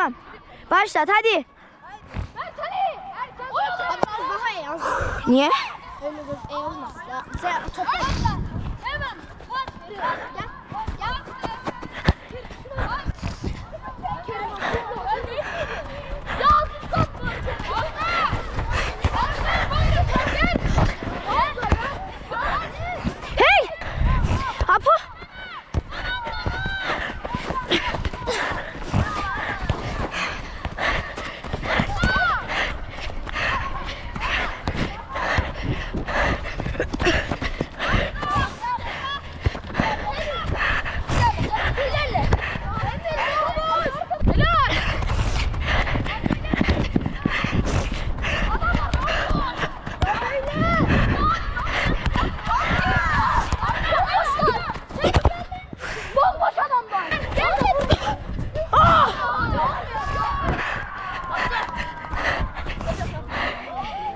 Tamam. Başlat hadi. Biraz daha iyi yaz. Niye? Öyle de iyi olmaz ya. Sen topu Hemen. gel.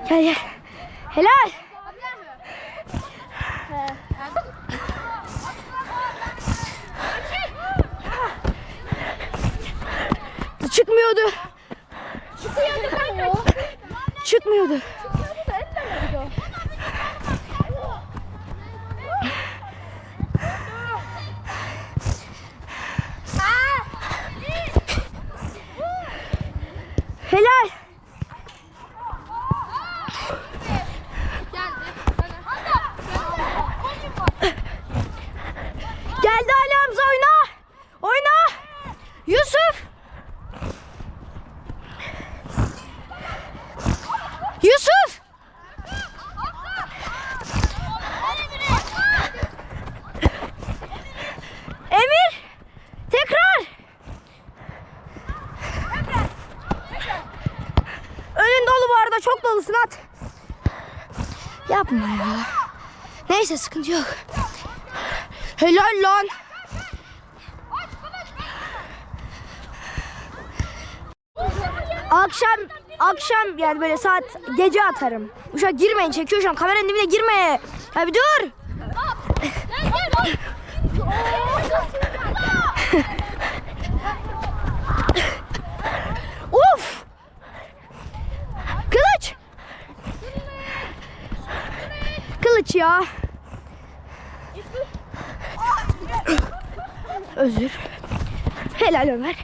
Gel gel. Helal. Çıkmıyordu. Çıkmıyordu. Helal. Yapma ya. Neyse sıkıntı yok. Helal lan. Akşam akşam yani böyle saat gece atarım. Uşak girmeyin çekiyor şu an kameranın dibine girme. Ya bir dur. Uf. Kılıç. Kılıç ya. Özür. Helal Ömer.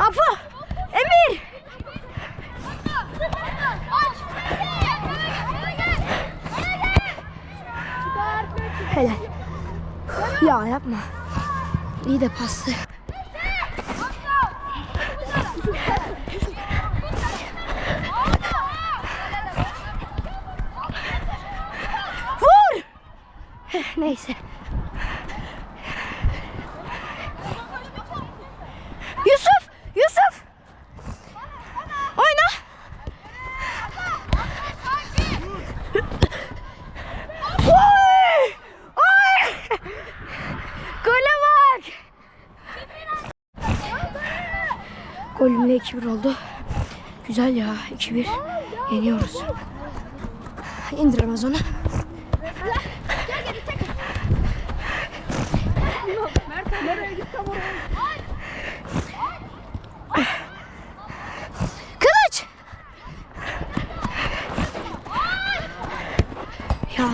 Apo. Emir. Helal. Ya yapma. İyi de pastı. Vur. Heh, Neyse. Yusuf! Yusuf! Oyna! Oy! Oy! Gole bak! Golümle 2-1 oldu. Güzel ya 2-1. Yeniyoruz. İndiremez onu. Kılıç! Ya.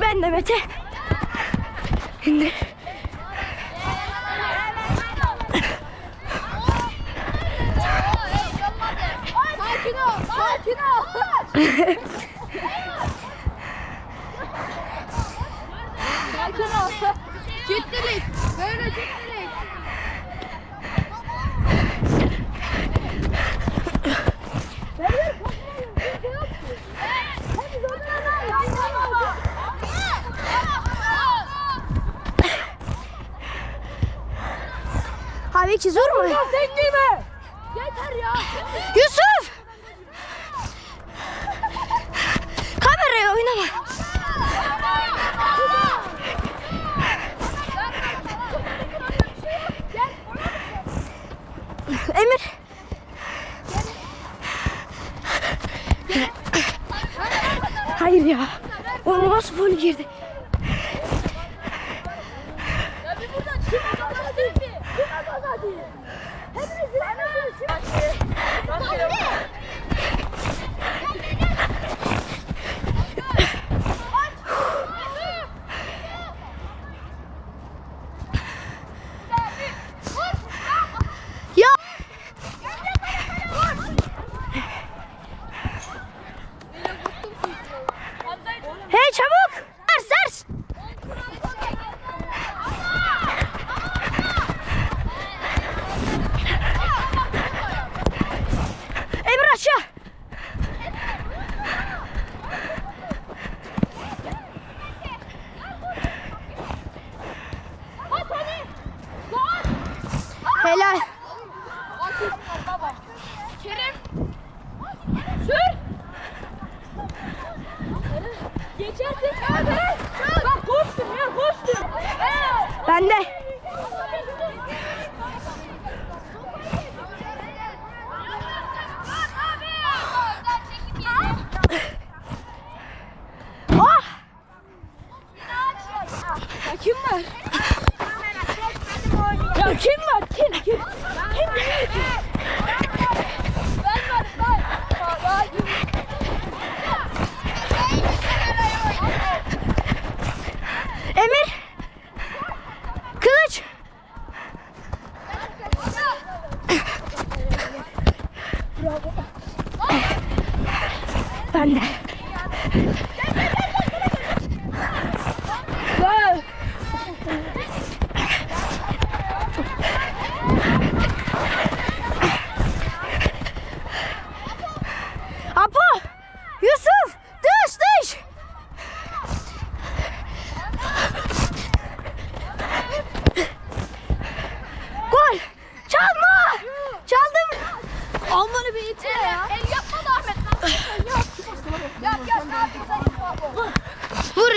Ben de Mete. İndir. Sakin ol. Sakin ol. Sakin ol. Ciddilik. Böyle ciddilik. Abi iki zor mu? Sen girme. Yeter ya. Yusuf! Kameraya oynama. Emir Hayır ya. O nasıl gol girdi?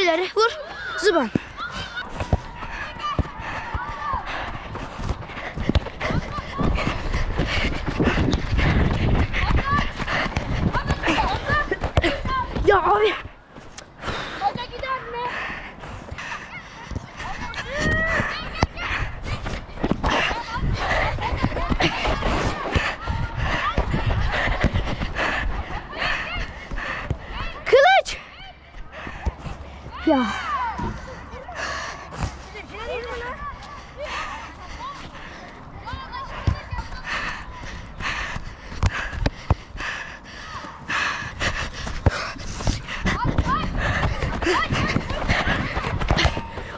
İleri vur. Zıban. Ya abi. Hoca gider mi? Kılıç. Ya.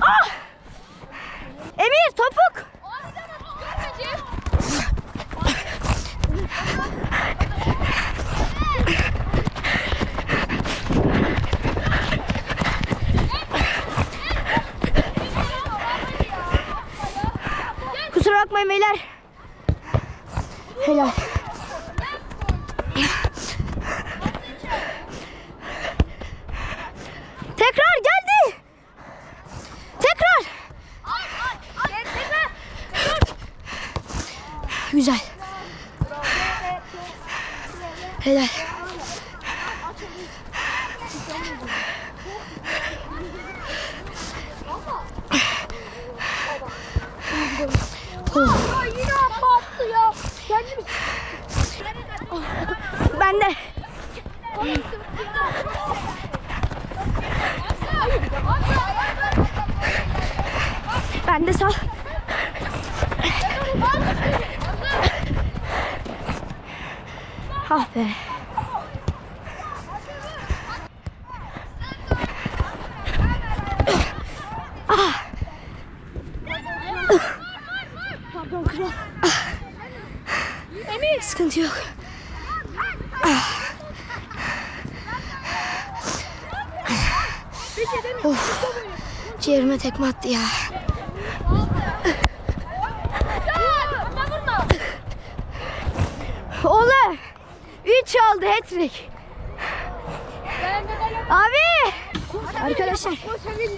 Ah! Emir topuk. Görmedi. Kusura bakmayın beyler. Helal. Tekrar geldi. Tekrar. Güzel. Helal. Ya yine attı ya. Kendimi Ben de. Ben de sal. Ah be. Ah. Pardon kral. Emir. Sıkıntı yok. Of. Ciğerime tekme attı ya. Oğlum. 3 oldu hat-trick. Abi. Arkadaşlar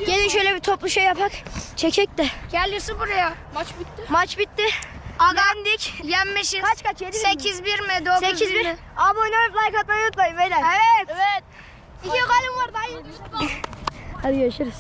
gelin şöyle bir toplu şey yapak. Çekek de. Gelirsin buraya. Maç bitti. Maç bitti. Yendik. Yenmişiz. Kaç kaç yediniz mi? 8-1 mi? 9 8-1. Abone olup like atmayı unutmayın beyler. Evet. Evet. İki kalem var dayı. Hadi görüşürüz.